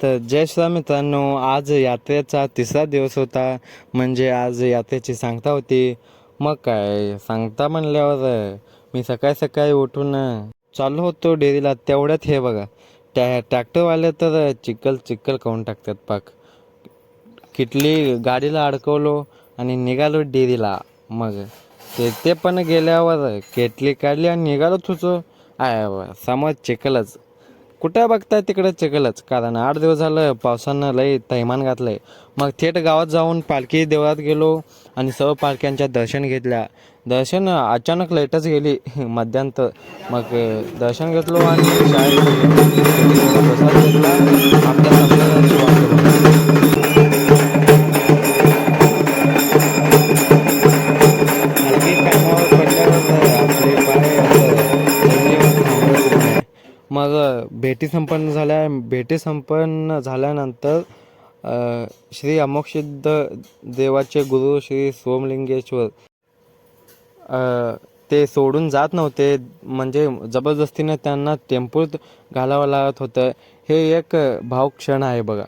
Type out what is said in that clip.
तर जय श्री मित्रांनो आज यात्रेचा तिसरा दिवस होता. म्हणजे आज यात्रेची सांगता होती. मग काय सांगता म्हणल्यावर मी सकाळी सकाळी उठून चाललो होतो डेअरीला. तेवढ्यात हे बघा टॅ ट्रॅक्टरवाले तर चिखल चिखल खाऊन टाकतात पाक. किटली गाडीला अडकवलो आणि निघालो डेअरीला. मग ते ते पण गेल्यावर केटली काढली आणि निघालो तुझं. आय समज समोर चिखलच. कुठं बघताय तिकडं चिखलच? कारण आठ दिवस झालं पावसानं लई घातलं घातलंय. मग थेट गावात जाऊन पालखी देवळात गेलो आणि सर्व पालख्यांच्या दर्शन घेतल्या. दर्शन अचानक लाईटच गेली मध्यांत मग दर्शन घेतलो आणि शाळेत प्रसाद घेतला मग भेटी संपन्न झाल्या भेटी संपन्न झाल्यानंतर श्री अमोक्षिद्ध देवाचे गुरु श्री सोमलिंगेश्वर ते सोडून जात नव्हते. म्हणजे जबरदस्तीने त्यांना टेम्पोत घालावं लागत होतं. हे एक भाव क्षण आहे बघा.